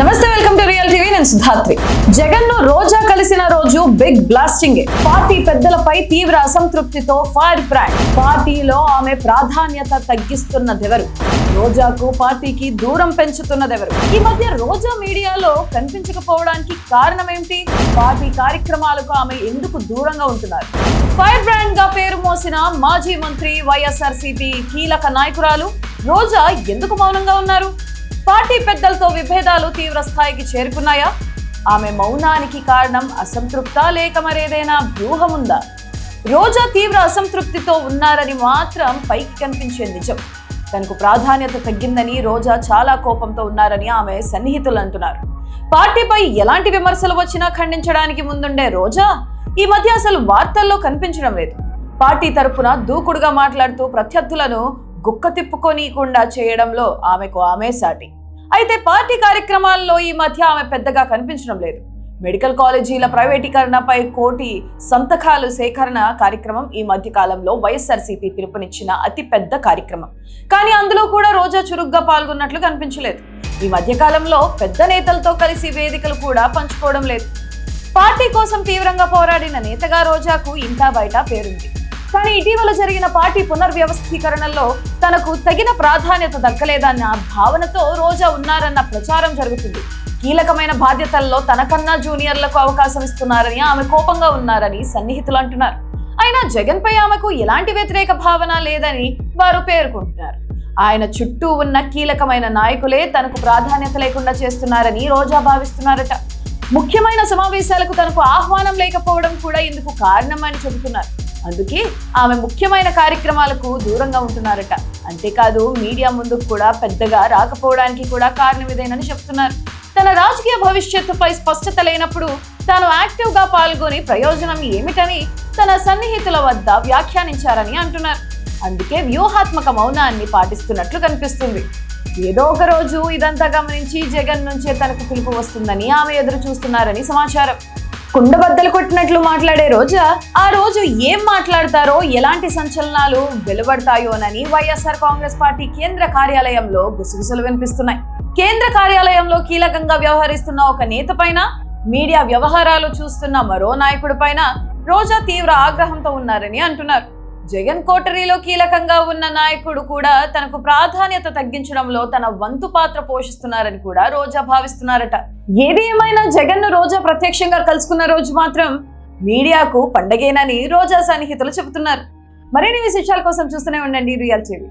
నమస్తే welcome to real TV. నేను సుధాత్రి. జగన్ను రోజా కలిసిన రోజు బిగ్ బ్లాస్టింగ్. పార్టీ పెద్దలపై తీవ్ర అసంతృప్తితో ఫైర్ బ్రాండ్ పార్టీలో ఆమె ప్రాధాన్యత తగ్గిస్తున్నదెవరు? రోజాకు పార్టీకి దూరం పెంచుతున్నదెవరు? ఈ మధ్య రోజా మీడియాలో కనిపించకపోవడానికి కారణం ఏమిటి పార్టీ కార్యక్రమాలకు ఆమె ఎందుకు దూరంగా ఉంటున్నారు? ఫైర్ బ్రాండ్గా పేరు మోసిన మాజీ మంత్రి వైఎస్ఆర్సీపీ కీలక నాయకురాలు రోజా ఎందుకు మౌనంగా ఉన్నారు? పార్టీ పెద్దలతో విభేదాలు తీవ్ర స్థాయికి చేరుకున్నాయా? ఆమె మౌనానికి కారణం అసంతృప్త లేక మరేదైనా వ్యూహం ఉందా రోజా తీవ్ర అసంతృప్తితో ఉన్నారని మాత్రం పైకి కనిపించే నిజం. తనకు ప్రాధాన్యత తగ్గిందని రోజా చాలా కోపంతో ఉన్నారని ఆమె సన్నిహితులు అంటున్నారు. పార్టీపై ఎలాంటి విమర్శలు వచ్చినా ఖండించడానికి ముందుండే రోజా? ఈ మధ్య అసలు వార్తల్లో కనిపించడం లేదు. పార్టీ తరపున దూకుడుగా మాట్లాడుతూ ప్రత్యర్థులను గుక్క తిప్పుకోనీయకుండా చేయడంలో ఆమెకు ఆమె సాటి. అయితే పార్టీ కార్యక్రమాల్లో ఈ మధ్య ఆమె పెద్దగా కనిపించడం లేదు. మెడికల్ కాలేజీల ప్రైవేటీకరణపై కోటి సంతకాలు సేకరణ కార్యక్రమం ఈ మధ్య కాలంలో వైఎస్ఆర్సీపీ పిలుపునిచ్చిన అతి పెద్ద కార్యక్రమం. కానీ అందులో కూడా రోజా చురుగ్గా పాల్గొన్నట్లు కనిపించలేదు. ఈ మధ్య కాలంలో పెద్ద నేతలతో కలిసి వేదికలు కూడా పంచుకోవడం లేదు. పార్టీ కోసం తీవ్రంగా పోరాడిన నేతగా రోజాకు ఇంటా బయట పేరుంది. కానీ ఇటీవల జరిగిన పార్టీ పునర్వ్యవస్థీకరణలో తనకు తగిన ప్రాధాన్యత దక్కలేదన్న భావనతో రోజా ఉన్నారన్న ప్రచారం జరుగుతుంది. కీలకమైన బాధ్యతల్లో తనకన్నా జూనియర్లకు అవకాశం ఇస్తున్నారని ఆమె కోపంగా ఉన్నారని సన్నిహితులు అంటున్నారు. అయినా జగన్ పై ఆమెకు ఎలాంటి వ్యతిరేక భావన లేదని వారు పేర్కొంటున్నారు. ఆయన చుట్టూ ఉన్న కీలకమైన నాయకులే తనకు ప్రాధాన్యత లేకుండా చేస్తున్నారని రోజా భావిస్తున్నారట. ముఖ్యమైన సమావేశాలకు తనకు ఆహ్వానం లేకపోవడం కూడా ఇందుకు కారణమని చెబుతున్నారు. అందుకే ఆమె ముఖ్యమైన కార్యక్రమాలకు దూరంగా ఉంటున్నారట. అంతేకాదు మీడియా ముందుకు కూడా పెద్దగా రాకపోవడానికి కూడా కారణం ఇదేనని చెప్తున్నారు. తన రాజకీయ భవిష్యత్తుపై స్పష్టత లేనప్పుడు తాను యాక్టివ్గా పాల్గొని ప్రయోజనం ఏమిటని తన సన్నిహితుల వద్ద వ్యాఖ్యానించారని అంటున్నారు. అందుకే వ్యూహాత్మక మౌనాన్ని పాటిస్తున్నట్లు కనిపిస్తుంది. ఏదో ఒక రోజు ఇదంతా గమనించి జగన్ నుంచే తనకు పిలుపు వస్తుందని ఆమె ఎదురు చూస్తున్నారని సమాచారం. కుండబద్దలు కొట్టినట్లు మాట్లాడే రోజా ఆ రోజు ఏం మాట్లాడతారో ఎలాంటి సంచలనాలు వెలువడతాయోనని వైఎస్ఆర్ కాంగ్రెస్ పార్టీ కేంద్ర కార్యాలయంలో గుసగుసలు వినిపిస్తున్నాయి. కేంద్ర కార్యాలయంలో కీలకంగా వ్యవహరిస్తున్న ఒక నేత పైన మీడియా వ్యవహారాలు చూస్తున్న మరో నాయకుడి పైన రోజా తీవ్ర ఆగ్రహంతో ఉన్నారని అంటున్నారు. జగన్ కోటరీలో కీలకంగా ఉన్న నాయకుడు కూడా తనకు ప్రాధాన్యత తగ్గించడంలో తన వంతు పాత్ర పోషిస్తున్నారని కూడా రోజా భావిస్తున్నారట. ఏది ఏమైనా జగన్ను రోజా ప్రత్యక్షంగా కలుసుకున్న రోజు మాత్రం మీడియాకు పండగేనని రోజా సన్నిహితులు చెబుతున్నారు. మరిన్ని విశేషాల కోసం చూస్తూనే ఉండండి రియల్ టీవీ.